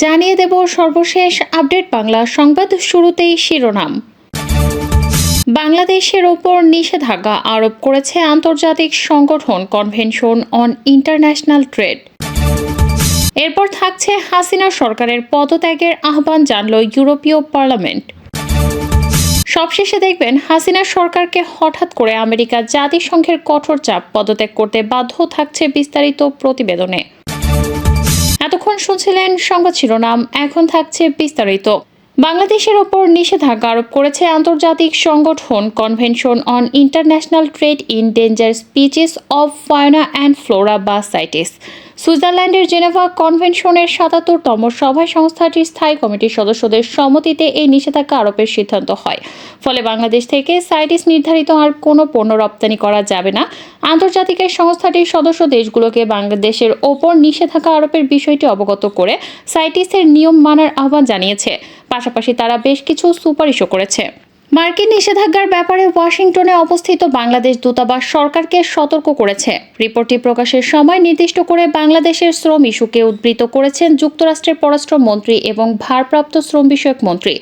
জানিয়ে দেব সর্বশেষ আপডেট বাংলা সংবাদ শুরুতেই শিরোনাম। বাংলাদেশের ওপর নিষেধাজ্ঞা আরোপ করেছে আন্তর্জাতিক সংগঠন কনভেনশন অন ইন্টারন্যাশনাল ট্রেড। এরপর থাকছে হাসিনা সরকারের পদত্যাগের আহ্বান জানল ইউরোপীয় পার্লামেন্ট। সবশেষে দেখবেন হাসিনা সরকারকে হঠাৎ করে আমেরিকা জাতিসংঘের কঠোর চাপ পদত্যাগ করতে বাধ্য থাকছে বিস্তারিত প্রতিবেদনে। এতক্ষণ শুনছিলেন সংবাদ শিরোনাম, এখন থাকছে বিস্তারিত। বাংলাদেশের ওপর নিষেধাজ্ঞা আরোপ করেছে আন্তর্জাতিক সংগঠন convention on international trade in danger species of fauna and flora বা সাইটিস সুইজারল্যান্ডের জেনেভা কনভেনশনের সাতাত্তরতম সভায় সংস্থাটির স্থায়ী কমিটির সদস্যদের সম্মতিতে এই নিষেধাজ্ঞা আরোপের সিদ্ধান্ত হয়। ফলে বাংলাদেশ থেকে সাইটিস নির্ধারিত আর কোনো পণ্য রপ্তানি করা যাবে না। আন্তর্জাতিক এই সংস্থাটির সদস্য দেশগুলোকে বাংলাদেশের ওপর নিষেধাজ্ঞা আরোপের বিষয়টি অবগত করে সাইটিসের নিয়ম মানার আহ্বান জানিয়েছে। পাশাপাশি তারা বেশ কিছু সুপারিশও করেছে। মার্কিন নিষেধাজ্ঞার ব্যাপারে ওয়াশিংটনে অবস্থিত বাংলাদেশ দূতাবাস সরকারকে সতর্ক করেছে। রিপোর্টটি প্রকাশের সময় নির্দিষ্ট করে বাংলাদেশের শ্রম ইস্যুকে উদ্ধৃত করেছেন যুক্তরাষ্ট্রের পররাষ্ট্র মন্ত্রী এবং ভারপ্রাপ্ত শ্রম বিষয়ক মন্ত্রী।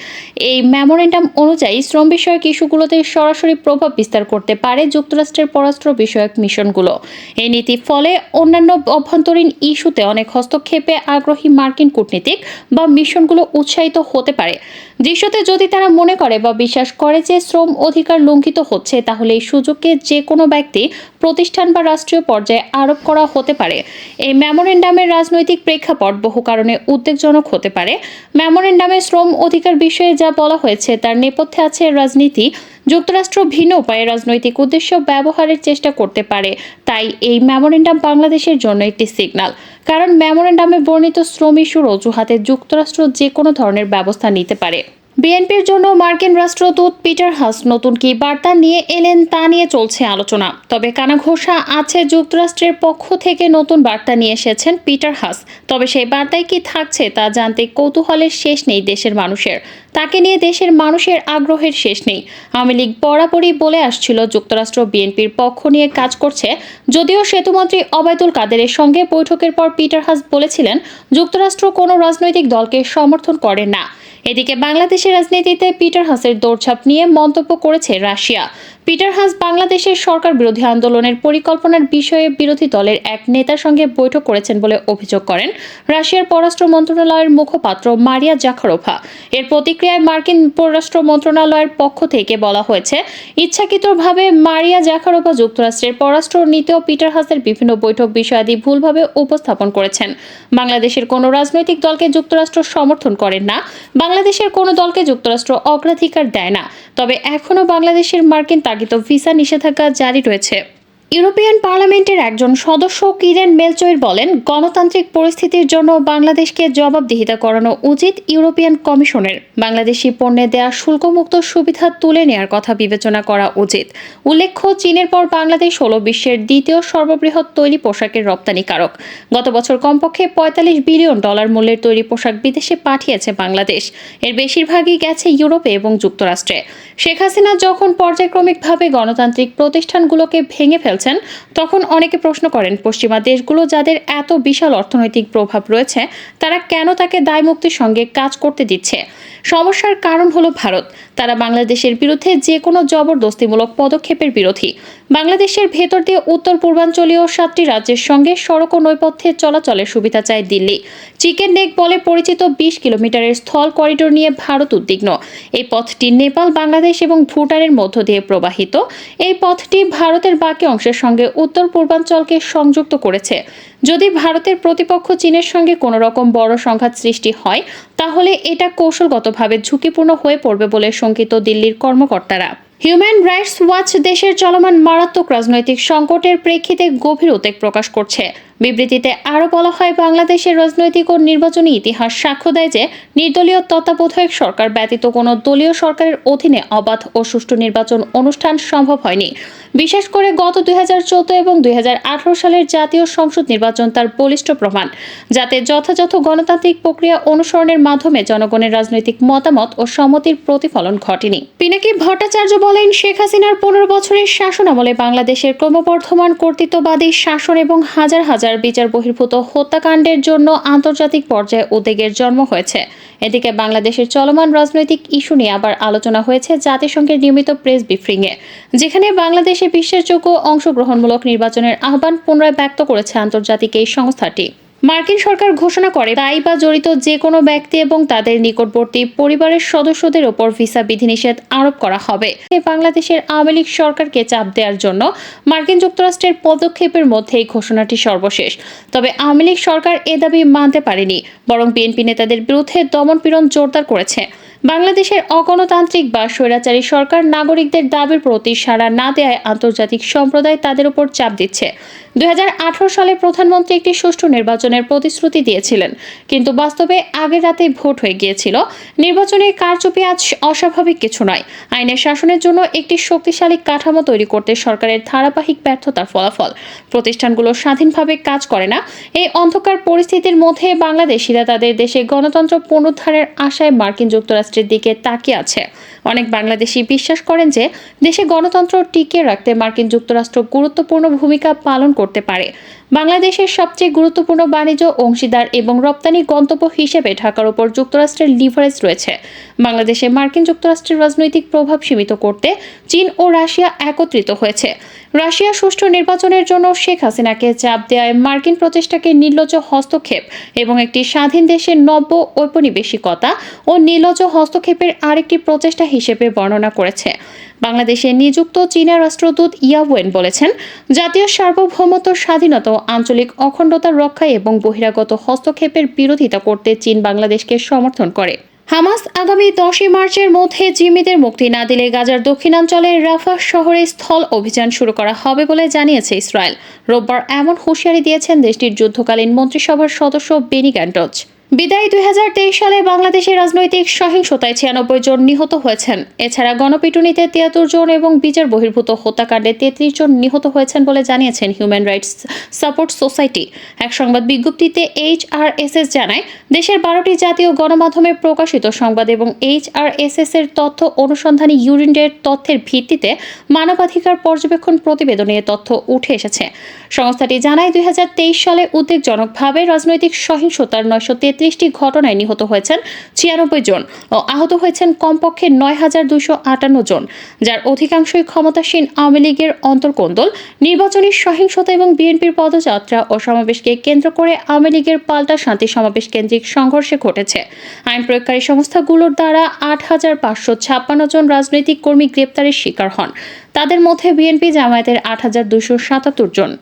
এই মেমোরেন্ডাম অনুযায়ী শ্রম বিষয়ক ইস্যুগুলোতে সরাসরি প্রভাব বিস্তার করতে পারে যুক্তরাষ্ট্রের পররাষ্ট্র বিষয়ক মিশনগুলো। এই নীতির ফলে অন্যান্য অভ্যন্তরীণ ইস্যুতে অনেক হস্তক্ষেপে আগ্রহী মার্কিন কূটনীতিক বা মিশনগুলো উৎসাহিত হতে পারে। দৃশ্যতে যদি তারা মনে করে বা বিশ্বাস করে যে শ্রম অধিকার লঙ্ঘিত হচ্ছে, তাহলে এই সুযোগকে যে কোনো ব্যক্তি, প্রতিষ্ঠান বা রাষ্ট্রীয় পর্যায়ে আরোপ করা হতে পারে। এই মেমোরেন্ডামের রাজনৈতিক প্রেক্ষাপট বহু কারণে উদ্বেগজনক হতে পারে। মেমোরেন্ডামে শ্রম অধিকার বিষয়ে যা বলা হয়েছে, তার নেপথ্যে আছে রাজনীতি। যুক্তরাষ্ট্র ভিন্ন উপায়ে রাজনৈতিক উদ্দেশ্য ব্যবহারের চেষ্টা করতে পারে। তাই এই মেমোরেন্ডাম বাংলাদেশের জন্য একটি সিগন্যাল কারণ মেমোরেন্ডামে বর্ণিত শ্রম ইস্যুর অজুহাতে যুক্তরাষ্ট্র যে কোনো ধরনের ব্যবস্থা নিতে পারে। বিএনপির জন্য মার্কিন রাষ্ট্রদূত পিটার হাস নতুন কি বার্তা নিয়ে এলেন তা নিয়ে চলছে আলোচনা। তবে কানাঘোষা আছে যুক্তরাষ্ট্রের পক্ষ থেকে নতুন বার্তা নিয়ে এসেছেন পিটার হাস। তবে সেই বার্তায় কি থাকছে তা জানতে কৌতূহলের শেষ নেই দেশের মানুষের। তাকে নিয়ে দেশের মানুষের আগ্রহের শেষ নেই। আওয়ামী লীগ বরাবরই বলে আসছিল যুক্তরাষ্ট্র বিএনপির পক্ষ নিয়ে কাজ করছে। যদিও সেতুমন্ত্রী অবায়দুল কাদেরের সঙ্গে বৈঠকের পর পিটার হাস বলেছিলেন, যুক্তরাষ্ট্র কোনো রাজনৈতিক দলকে সমর্থন করে না। এদিকে বাংলাদেশের রাজনীতিতে পিটার হাসের দৌড়ঝাঁপ নিয়ে মন্তব্য করেছে রাশিয়া। পিটার হাস বাংলাদেশের সরকার বিরোধী আন্দোলনের পরিকল্পনার বিষয়ে বিরোধী দলের এক নেতার সঙ্গে বৈঠক করেছেন বলে অভিযোগ করেন রাশিয়ার পররাষ্ট্র মন্ত্রণালয়ের মুখপাত্র মারিয়া জাখারোভা। এর প্রতিক্রিয়ায় মার্কিন পররাষ্ট্র মন্ত্রণালয়ের পক্ষ থেকে বলা হয়েছে, ইচ্ছাকৃতভাবে মারিয়া জাখারোভা যুক্তরাষ্ট্রের পররাষ্ট্র নীতিও পিটার হাসের বিভিন্ন বৈঠক বিষয়াদি ভুলভাবে উপস্থাপন করেছেন। বাংলাদেশের কোনো রাজনৈতিক দলকে যুক্তরাষ্ট্র সমর্থন করেন না। বাংলাদেশের কোনো দলকে যুক্তরাষ্ট্র অগ্রাধিকার দেয় না। তবে এখনও বাংলাদেশের মার্কিন তাগিত ভিসা নিষেধাজ্ঞা জারি রয়েছে। ইউরোপিয়ান পার্লামেন্টের একজন সদস্য কিরেন মেলচয়ের বলেন, গণতান্ত্রিক পরিস্থিতির জন্য বাংলাদেশকে জবাবদিহিতা করানো উচিত ইউরোপিয়ান কমিশনের। বাংলাদেশি পণ্যে দেয়া শুল্কমুক্ত সুবিধা তুলে নেওয়ার কথা বিবেচনা করা উচিত। উল্লেখ্য, চীনের পর বাংলাদেশ হল বিশ্বের দ্বিতীয় সর্ববৃহৎ তৈরি পোশাকের রপ্তানিকারক। গত বছর কমপক্ষে পঁয়তাল্লিশ বিলিয়ন ডলার মূল্যের তৈরি পোশাক বিদেশে পাঠিয়েছে বাংলাদেশ। এর বেশিরভাগই গেছে ইউরোপে এবং যুক্তরাষ্ট্রে। শেখ হাসিনা যখন পর্যায়ক্রমিকভাবে গণতান্ত্রিক প্রতিষ্ঠানগুলোকে ভেঙে ফেলছেন তখন অনেকে প্রশ্ন করেন, পশ্চিমা দেশগুলো যাদের এত বিশাল অর্থনৈতিক প্রভাব রয়েছে, তারা কেন তাকে দায়মুক্তির সঙ্গে কাজ করতে দিচ্ছে? সমস্যার কারণ হলো ভারত। তারা বাংলাদেশের বিরুদ্ধে যে কোনো জবরদস্তিমূলক পদক্ষেপের বিরোধী। বাংলাদেশের ভেতর দিয়ে উত্তর পূর্বাঞ্চলীয় সাতটি রাজ্যের সঙ্গে সড়ক ও নৈপথ্যে চলাচলের সুবিধা চায় দিল্লি। চিকেন নেক বলে পরিচিত বিশ কিলোমিটারের স্থল করিডোর নিয়ে ভারত উদ্বিগ্ন। এই পথটি নেপাল, বাংলাদেশ এবং ভুটানের মধ্য দিয়ে প্রবাহিত। এই পথটি ভারতের বাকি অংশের সঙ্গে উত্তর পূর্বাঞ্চলকে সংযুক্ত করেছে। যদি ভারতের প্রতিপক্ষ চীনের সঙ্গে কোনো রকম বড় সংঘাত সৃষ্টি হয়, তাহলে এটা কৌশলগতভাবে ঝুঁকিপূর্ণ হয়ে পড়বে বলে শঙ্কিত দিল্লির কর্মকর্তারা। হিউম্যান রাইটস ওয়াচ দেশের চলমান মারাত্মক রাজনৈতিক সংকটের প্রেক্ষিতে গভীর উদ্বেগ প্রকাশ করছে। বিবৃতিতে আরও বলা হয়, বাংলাদেশের রাজনৈতিক ও নির্বাচনী ইতিহাস সাক্ষ্য দেয় যে নির্দলীয় তত্ত্বাবধায়ক সরকার ব্যতীত কোনো দলীয় সরকারের অধীনে অবাধ ও সুষ্ঠু নির্বাচন অনুষ্ঠান সম্ভব হয়নি। বিশেষ করে গত দুই হাজার চোদ্দ এবং দুই হাজার আঠারো সালের জাতীয় সংসদ নির্বাচন তার বলিষ্ঠ প্রমাণ, যাতে যথাযথ গণতান্ত্রিক প্রক্রিয়া অনুসরণের মাধ্যমে জনগণের রাজনৈতিক মতামত ও সম্মতির প্রতিফলন ঘটেনি। পিনাকি ভট্টাচার্য বলেন, শেখ হাসিনার পনেরো বছরের শাসন আমলে বাংলাদেশের ক্রমবর্ধমান কর্তৃত্ববাদী শাসন এবং হাজার হাজার বিচার বহির্ভূত হত্যাকাণ্ডের জন্য আন্তর্জাতিক পর্যায়ে উদ্বেগের জন্ম হয়েছে। এদিকে বাংলাদেশের চলমান রাজনৈতিক ইস্যু নিয়ে আবার আলোচনা হয়েছে জাতিসংঘের নিয়মিত প্রেস ব্রিফিংয়ে, যেখানে বাংলাদেশে বিশ্বাসযোগ্য অংশগ্রহণমূলক নির্বাচনের আহ্বান পুনরায় ব্যক্ত করেছে আন্তর্জাতিক এই সংস্থাটি। মার্কিন সরকার ঘোষণা করে দায়ী বা জড়িত যে কোনো ব্যক্তি এবং তাদের নিকটবর্তী পরিবারের সদস্যদের ওপর ভিসা বিধিনিষেধ আরোপ করা হবে। বাংলাদেশের আওয়ামী লীগ সরকারকে চাপ দেওয়ার জন্য মার্কিন যুক্তরাষ্ট্রের পদক্ষেপের মধ্যে এই ঘোষণাটি সর্বশেষ। তবে আওয়ামী লীগ সরকার এ দাবি মানতে পারেনি, বরং বিএনপি নেতাদের বিরুদ্ধে দমনপীড়ন জোরদার করেছে। বাংলাদেশের অগণতান্ত্রিক বা স্বৈরাচারী সরকার নাগরিকদের দাবির প্রতি সাড়া না দেয় আন্তর্জাতিক সম্প্রদায় তাদের উপর চাপ দিচ্ছে। দুই সালে প্রধানমন্ত্রী একটি সুষ্ঠু নির্বাচনের প্রতিশ্রুতি দিয়েছিলেন, কিন্তু বাস্তবে আগের রাতেই ভোট হয়ে গিয়েছিল। নির্বাচনে কারচুপি আজ অস্বাভাবিক কিছু নয়। আইনের শাসনের জন্য একটি শক্তিশালী কাঠামো তৈরি করতে সরকারের ধারাবাহিক ব্যর্থতার ফলাফল। প্রতিষ্ঠানগুলো স্বাধীনভাবে কাজ করে না। এই অন্ধকার পরিস্থিতির মধ্যে বাংলাদেশিরা তাদের দেশে গণতন্ত্র পুনরুদ্ধারের আশায় মার্কিন যুক্তরাষ্ট্রের দিকে তাকিয়ে আছে। অনেক বাংলাদেশি বিশ্বাস করেন যে, দেশে গণতন্ত্র টিকিয়ে রাখতে মার্কিন যুক্তরাষ্ট্র গুরুত্বপূর্ণ ভূমিকা পালন করতে পারে। বাংলাদেশের সবচেয়ে গুরুত্বপূর্ণ বাণিজ্য, অংশীদার এবং রপ্তানি গন্তব্য হিসেবে ঢাকার উপর যুক্তরাষ্ট্রের লিভারেজ রয়েছে। বাংলাদেশে মার্কিন যুক্তরাষ্ট্রের রাজনৈতিক প্রভাব সীমিত করতে চীন ও রাশিয়া একত্রিত হয়েছে। রাশিয়া সুষ্ঠু নির্বাচনের জন্য শেখ হাসিনাকে চাপ দেওয়ায় মার্কিন প্রচেষ্টাকে নির্লজ্জ হস্তক্ষেপ এবং একটি স্বাধীন দেশের নব্য ঔপনিবেশিকতা ও নির্লজ্জ হস্তক্ষেপের আরেকটি প্রচেষ্টা হিসেবে বর্ণনা করেছে। বাংলাদেশে নিযুক্ত চীনা রাষ্ট্রদূত ইয়াওয়েন বলেছেন, জাতীয় সার্বভৌমত্ব, স্বাধীনতা ও আঞ্চলিক অখণ্ডতা রক্ষায় এবং বহিরাগত হস্তক্ষেপের বিরোধিতা করতে চীন বাংলাদেশকে সমর্থন করে। হামাস আগামী দশই মার্চের মধ্যে জিম্মিদের মুক্তি না দিলে গাজার দক্ষিণাঞ্চলের রাফা শহরে স্থল অভিযান শুরু করা হবে বলে জানিয়েছে ইসরায়েল। রোববার এমন হুঁশিয়ারি দিয়েছেন দেশটির যুদ্ধকালীন মন্ত্রিসভার সদস্য বেনি গ্যান্টজ। বিদায়ী দুই সালে বাংলাদেশের রাজনৈতিক সহিংসতায় ছিয়ানব্বই জন নিহত হয়েছেন। এছাড়া গণপিটুনিতে তিয়াত্তর জন এবং বিচার বহির্ভূত হত্যাকাণ্ডে তেত্রিশ জন নিহত হয়েছেন বলে জানিয়েছেন হিউম্যান রাইটস সাপোর্ট সোসাইটি এক সংবাদ বিজ্ঞপ্তিতে এইচ আর এস এস জানায়, দেশের বারোটি জাতীয় গণমাধ্যমে প্রকাশিত সংবাদ এবং এইচ আর এস এস এর তথ্য অনুসন্ধানী ইউরিনের তথ্যের ভিত্তিতে মানবাধিকার পর্যবেক্ষণ প্রতিবেদনে তথ্য উঠে এসেছে। সংস্থাটি জানায়, দুই হাজার তেইশ সালে উদ্বেগজনকভাবে রাজনৈতিক সহিংসতার নয়শো তেত্রিশটি ঘটনায় নিহত হয়েছেন ছিয়ানব্বই জন ও আহত হয়েছেন কমপক্ষে নয় হাজার দুশো আটান্ন জন, যার অধিকাংশই ক্ষমতাসীন আওয়ামী লীগের অন্তর্কোন্দল। নির্বাচনী সহিংসতা এবং বিএনপির পদযাত্রা ও সমাবেশকে কেন্দ্র করে আওয়ামী লীগের পাল্টা শান্তি সমাবেশ কেন্দ্রিক সংঘর্ষে ঘটেছে। আইন প্রয়োগকারী সংস্থাগুলোর দ্বারা আট হাজার পাঁচশো ছাপ্পান্ন জন রাজনৈতিক কর্মী গ্রেপ্তারের শিকার হন। তাদের মধ্যে বিএনপি জামায়াতের আট হাজার দুশো সাতাত্তর জন।